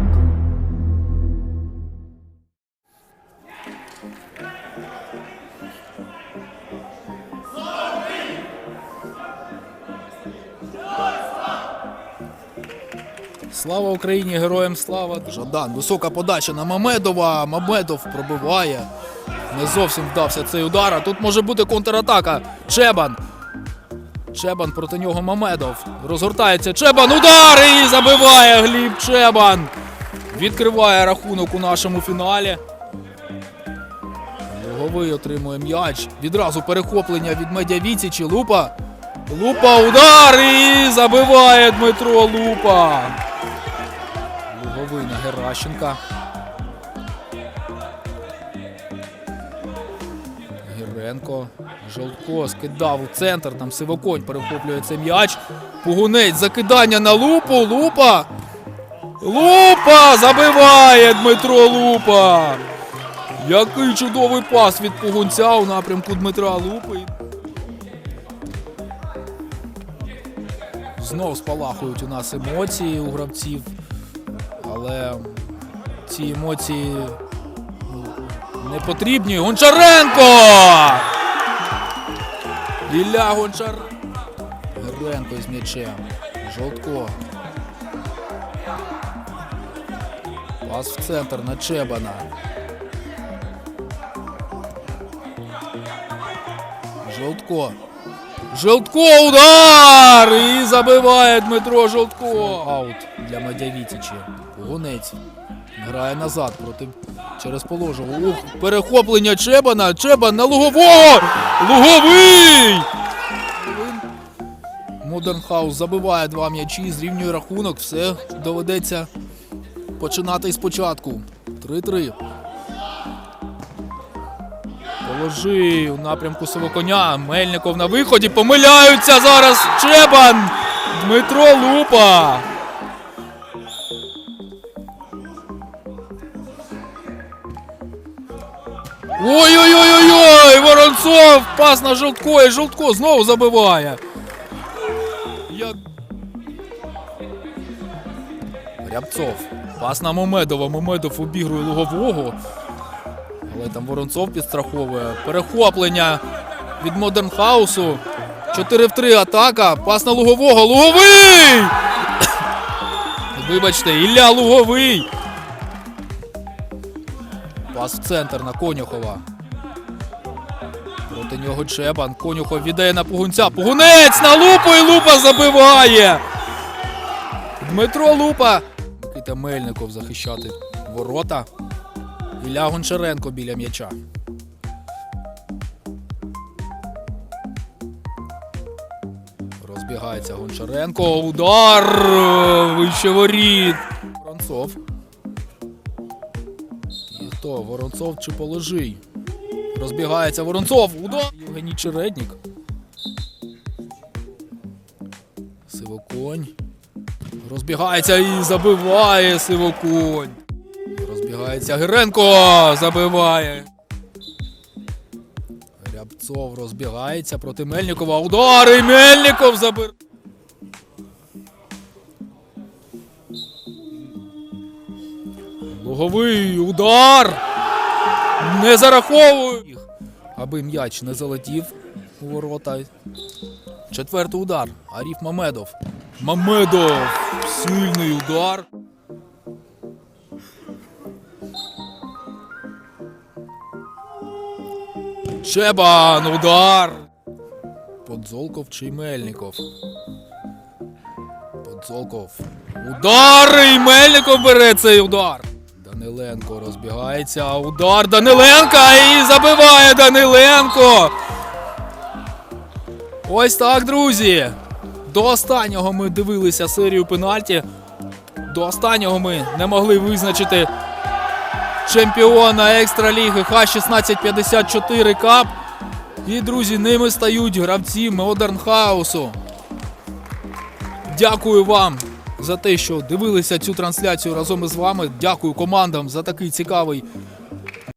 Франко. Слава Україні! Героям слава! Жадан. Висока подача на Мамедова. Мамедов пробиває. Не зовсім вдався цей удар. а Тут може бути контратака. Чебан. Чебан проти нього Мамедов. Розгортається Чебан. Удар! І забиває Гліб Чебан. Відкриває рахунок у нашому фіналі. Луговий отримує м'яч. Відразу перехоплення від медіавіці Лупа. Лупа удар і забиває Дмитро Лупа. Луговий на Геращенка. Гіренко. Жолтко скидав у центр. Там Сивоконь перехоплює цей м'яч. Пугунець закидання на лупу. Лупа. Лупа! Забиває Дмитро Лупа. Який чудовий пас від Пугунця у напрямку Дмитра Лупи. Знов спалахують у нас емоції у гравців. Але ці емоції ну, не потрібні. Гончаренко! Ілля Гончар. Геренко із м'ячем. Жовтко. Пас в центр на Чебана. Жовтко. Жовтко удар! І забиває Дмитро Жовтко. Аут для Мадявітічі. Гунець. Грає назад проти через положову. Ух, перехоплення Чебана. Чебан на Лугового! Луговий! Модерн Хаус забиває два м'ячі, зрівнює рахунок. Все доведеться починати спочатку. 3-3. Положи у напрямку Сивоконя. Мельников на виході. Помиляються зараз. Чебан. Дмитро Лупа. Ой-ой-ой-ой! Воронцов! Пас на Жовтко і Жовтко знову забиває. Рябцов. Пас на Момедова. Момедов обігрує лугового. Але там Воронцов підстраховує. Перехоплення від Модерн Хаусу. 4 в 3 атака. Пас на Лугового. Луговий! Вибачте, Ілля Луговий. Пас в центр на Конюхова. Проти нього Чебан. Конюхов віддає на Пугунця. Пугунець на лупу і лупа забиває. Дмитро Лупа. Микита Мельников захищати ворота. Ілля Гончаренко біля м'яча. Розбігається Гончаренко. Удар! Вище воріт. Воронцов. І хто? Воронцов чи положий? Розбігається Воронцов. Удар! Євгеній Чередник. Сивоконь. Розбігається і забиває Сивоконь. Розбігається Гиренко. Забиває. Рябцов розбігається проти Мельникова. Удар і Мельников забир. Луговий удар. Не зараховує їх. Аби м'яч не залетів у ворота. Четвертий удар. Аріф Мамедов. Мамедов. Сильний удар. Чебан, удар. Подзолков чи Мельников. Подзолков. Удар! І Мельников бере цей удар. Даниленко розбігається. Удар Даниленка і забиває Даниленко. Ось так, друзі. До останнього ми дивилися серію пенальті. До останнього ми не могли визначити чемпіона екстраліги Х1654 Кап. І, друзі, ними стають гравці Модерн Хаусу. Дякую вам за те, що дивилися цю трансляцію разом із вами. Дякую командам за такий цікавий